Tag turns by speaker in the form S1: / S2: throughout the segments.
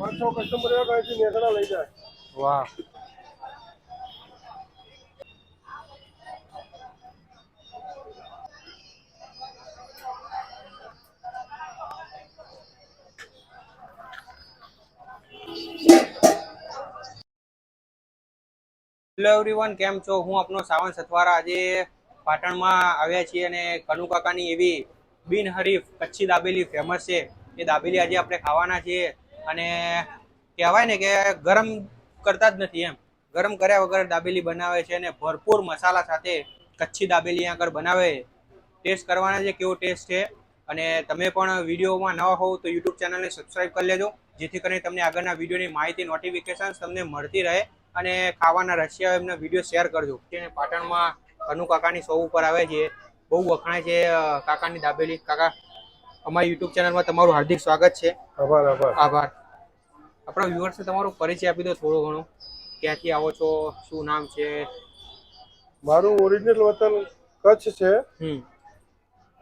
S1: પાંચ છ કસ્ટમર એવા કહે છે નેસડા લઈ જાય.
S2: વાહ. હેલો એવરીવન કેમ છો? હું આપનો સાવન સથવારા. આજે પાટણમાં આવ્યા છીએ અને કનુ કાકાની એવી બિનહરીફ કચ્છી દાબેલી ફેમસ છે. એ દાબેલી આજે આપણે ખાવાના છીએ. અને કહેવાય ને કે ગરમ કરતા જ નથી એમ. ગરમ કર્યા વગર દાબેલી બનાવે છે અને ભરપૂર મસાલા સાથે કચ્છી દાબેલી આગળ બનાવે. ટેસ્ટ કરવાના છે, કેવો ટેસ્ટ છે? અને તમે પણ વિડીયોમાં નવા હોવ તો યુટ્યુબ ચેનલને સબસ્ક્રાઈબ કરી લેજો, જેથી કરીને તમને આગળના વિડીયોની માહિતી નોટિફિકેશન તમને મળતી રહે અને ખાવાના રશિયા એમને વીડિયો શેર કરજો. જેને પાટણમાં અનુ કાકાની શો ઉપર આવે છે. બહુ વખણાય છે કાકાની દાબેલી, કાકા અમારી યુટ્યુબ ચેનલમાં તમારું હાર્દિક સ્વાગત છે.
S1: આભાર આભાર.
S2: આભાર. આપણા વ્યુઅર્સને તમારો પરિચય આપી દો થોડો ઘણો. ક્યાંથી આવો છો? શું નામ છે?
S1: મારું ઓરિજિનલ વતન કચ્છ છે.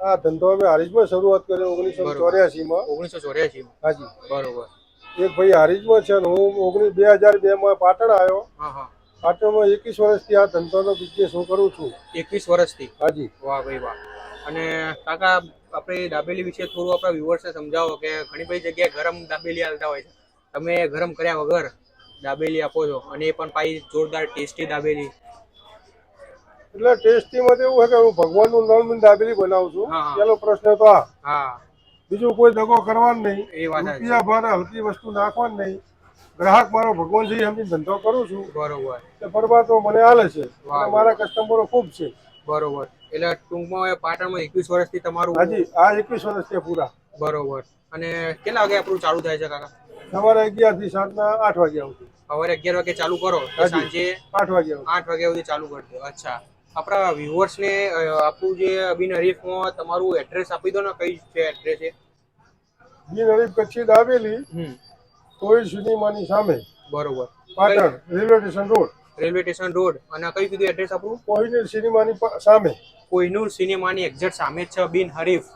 S1: આ ધંધો અમે હારીજમાં શરૂઆત કર્યો ઓગણીસો. ચોર્યાસીમાં.
S2: ઓગણીસો ચોર્યાસી
S1: હાજી.
S2: બરોબર.
S1: એક ભાઈ હારીજમાં છે અને હું ઓગણીસ બે હજાર બેમાં પાટણ આવ્યો.
S2: હા હા.
S1: પાટણમાં એકવીસ વર્ષથી આ ધંધાનો બિઝનેસ હું કરું છું.
S2: એકવીસ વર્ષથી.
S1: હાજી.
S2: વાહ ભાઈ વાહ. અને કાકા આપણે દાબેલી વિશે થોડું આપણા વ્યુઅર્સને સમજાવો કે ઘણી બધી જગ્યાએ ગરમ દાબેલી હાલતા હોય છે. તમે ગરમ કર્યા વગર દાબેલી આપો છો અને એ પણ પાછી જોરદાર ટેસ્ટી દાબેલી.
S1: એટલે ટેસ્ટીમાં તો એવું છે કે હું ભગવાનનું નામની દાબેલી બનાવું છું. પેલો પ્રશ્ન તો આ.
S2: હા.
S1: બીજું કોઈ દગો કરવાનો નહીં.
S2: એ વાત.
S1: રૂપિયા ભારે હલકી વસ્તુ નાખવાની નહીં. ગ્રાહક મારો ભગવાન છે એમની ધંધો કરું છું.
S2: બરોબર.
S1: એટલે પરમાત્મા મને આલે છે. મારા કસ્ટમરો ખૂબ છે.
S2: બરોબર. એટલે ટૂંકમાં હવે પાટણમાં એકવીસ વર્ષથી તમારું
S1: હાજી આ એકવીસ વર્ષ છે પૂરા.
S2: બરોબર. અને કેટલા વાગે આપણું ચાલુ થાય છે કાકા?
S1: સવારે અગિયારથી સાંજના આઠ વાગ્યા સુધી.
S2: સવારે અગિયાર વાગે ચાલુ કરો સાંજે
S1: આઠ વાગ્યા
S2: આઠ વાગ્યા સુધી ચાલુ કરી દો. અચ્છા. આપણા વ્યુઅર્સને આપણું જે બિન હરીફમાં તમારું એડ્રેસ આપી દો ને કઈ છે એડ્રેસ છે
S1: બિન હરીફ કચ્છી આવેલી
S2: હમ.
S1: કોવિડ સિનેમાની સામે.
S2: બરોબર.
S1: Patan railway station road.
S2: Railway station road. અને કઈ કીધું એડ્રેસ આપણું
S1: કોહિનૂર સિનેમાની સામે.
S2: કોહિનૂર સિનેમાની એક્ઝેક્ટ સામે જ છે બિન હરીફ.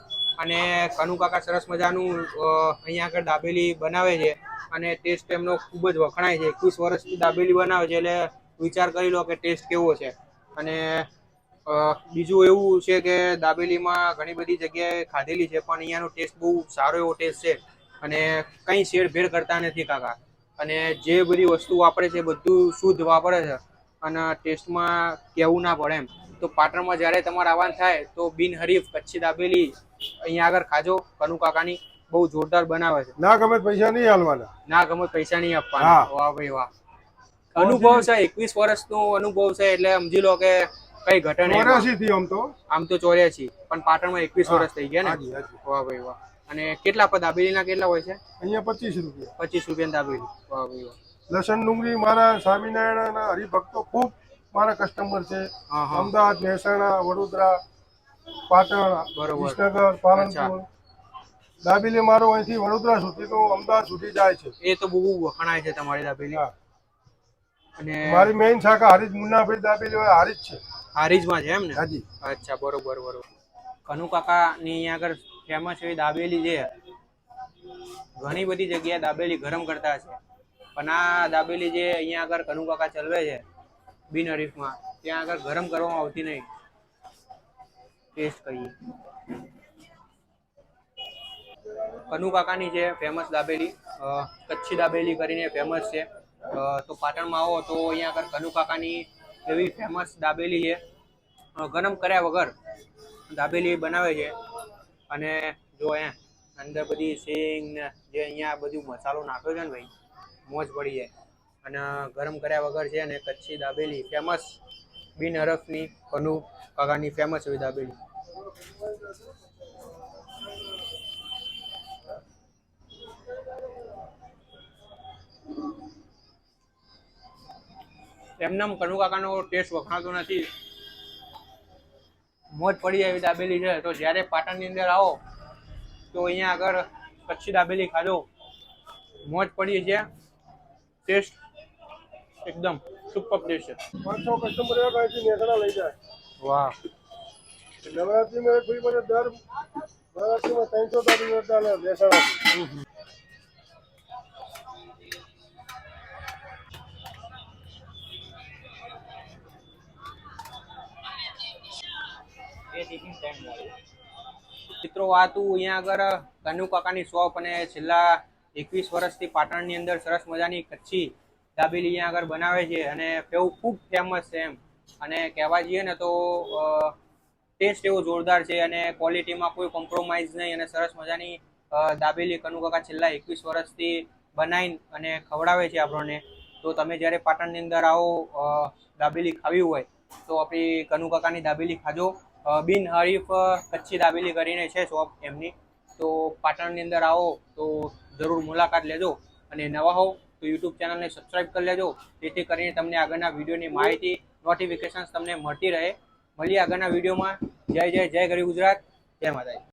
S2: અને કનુ કાકા સરસ મજાનું અહીંયા આગળ દાબેલી બનાવે છે. અને ટેસ્ટ એમનો ખૂબ જ વખણાય છે. એકવીસ વર્ષથી દાબેલી બનાવે છે એટલે વિચાર કરી લો કે ટેસ્ટ કેવો છે. અને બીજું એવું છે કે દાબેલીમાં ઘણી બધી જગ્યાએ ખાધેલી છે પણ અહીંયાનો ટેસ્ટ બહુ સારો એવો ટેસ્ટ છે. અને કંઈ શેડ ભેળ કરતા નથી કાકા. અને જે બધી વસ્તુ વાપરે છે બધું શુદ્ધ વાપરે છે. અને ટેસ્ટમાં કહેવું ના પડે એમ. તો પાટણમાં જ્યારે તમારે આવવાનું થાય તો બિનહરીફ કચ્છી દાબેલી અહીંયા આગળ ખાજો. કનુ કાકાની બહુ જોરદાર બનાવે છે.
S1: ના ગમે પૈસા નહીં હાલવાના.
S2: ના ગમે પૈસા નહીં. આપવાના. વાહ ભાઈ વાહ. અનુભવ છે એકવીસ વર્ષનો અનુભવ છે એટલે સમજી લો કે કઈ ઘટના
S1: ચોર્યાસી થી આમ તો.
S2: આમ તો ચોર્યાસી. પણ પાટણમાં એકવીસ વર્ષ થઈ ગયા ને. વાહ ભાઈ વાહ. અને કેટલા પર દાબેલીના કેટલા હોય છે?
S1: અહીંયા પચીસ રૂપિયા.
S2: પચીસ રૂપિયા દાબેલી. વાહ ભાઈ વાહ.
S1: લસણ ડુંગળી મારા સ્વામિનારાયણના હરિભક્તો ખૂબ મારા કસ્ટમર છે. અમદાવાદ મહેસાણા વડોદરા પાટણ
S2: બરોબર.
S1: વિસનગર પાલનપુર. દાબેલી મારો અહીંથી વડોદરા સુધી તો અમદાવાદ સુધી જાય છે.
S2: એ તો બહુ વખણાય છે તમારી દાબેલી. અને
S1: મારી મેઇન શાખા હરીજ મુન્નાભાઈ દાબેલી હોય હારીજ છે.
S2: હારીજમાં છે એમ ને?
S1: હાજી.
S2: અચ્છા બરોબર બરોબર. કનુ કાકાની અહીંયા આગળ ફેમસ એવી દાબેલી છે. ઘણી બધી જગ્યાએ દાબેલી ગરમ કરતા છે પણ આ દાબેલી જે અહીંયા આગળ કનુકાકા ચલવે છે, બિન હરીફમાં, ત્યાં આગળ ગરમ કરવામાં આવતી નહીં. ટેસ્ટ કરીએ. કનુકાકાની છે ફેમસ દાબેલી કચ્છી દાબેલી કરીને ફેમસ છે. તો પાટણમાં આવો તો અહીંયા આગળ કનુકાકાની એવી ફેમસ દાબેલી છે. ગરમ કર્યા વગર દાબેલી બનાવે છે. અને જો અહીંયા અંદર બધી સિંગ ને જે અહીંયા બધું મસાલો નાખ્યો છે ને ભાઈ, મોજ પડી જાય. અને ગરમ કર્યા વગર છે અને કચ્છી દાબેલી ફેમસ બિન હરફની કનુ કાકાની ફેમસ હોય દાબેલી. એમનામ કનુ કાકાનો ટેસ્ટ વખણાતો નથી. મોજ પડી જાય દાબેલી છે. તો જ્યારે પાટણની અંદર આવો તો અહીંયા આગળ કચ્છી દાબેલી ખાધો. મોજ પડી છે. ટેસ્ટ એકદમ સુપર ટેસ્ટ છે
S1: પાંચ છ કસ્ટમર એવા કહે છે નેસડા લઈ જાય.
S2: વાહ.
S1: નવરાત્રીમાં એક ભાઈ મને દર નવરાત્રીમાં ત્રણસો તારીખ મહેસાણા
S2: મિત્રો, આ અહીંયા આગળ કનુ કાકાની શોપ અને છેલ્લા એકવીસ વર્ષથી પાટણની અંદર સરસ મજાની કચ્છી દાબેલી અહીંયા આગળ બનાવે છે અને એવું ખૂબ ફેમસ છે એમ. અને કહેવા જઈએ ને તો ટેસ્ટ એવો જોરદાર છે અને ક્વોલિટીમાં કોઈ કોમ્પ્રોમાઇઝ નહીં અને સરસ મજાની દાબેલી કનુકાકા છેલ્લા એકવીસ વર્ષથી બનાવીને અને ખવડાવે છે આપણને. તો તમે જ્યારે પાટણની અંદર આવો દાબેલી ખાવી હોય, તો આપણી કનુકાકાની દાબેલી ખાજો. બિન હરીફ કચ્છી દાબેલી કરીને છે શોપ એમની. તો પાટણની અંદર આવો તો જરૂર મુલાકાત લેજો અને નવા હોવ તો યુટ્યુબ ચેનલને સબસ્ક્રાઈબ કરી લેજો. જેથી કરીને તમને આગળના વિડીયોની માહિતી નોટિફિકેશન તમને મળતી રહે. મળીએ આગળના વિડીયોમાં. જય જય જય ગરી ગુજરાત. જય માતાજી.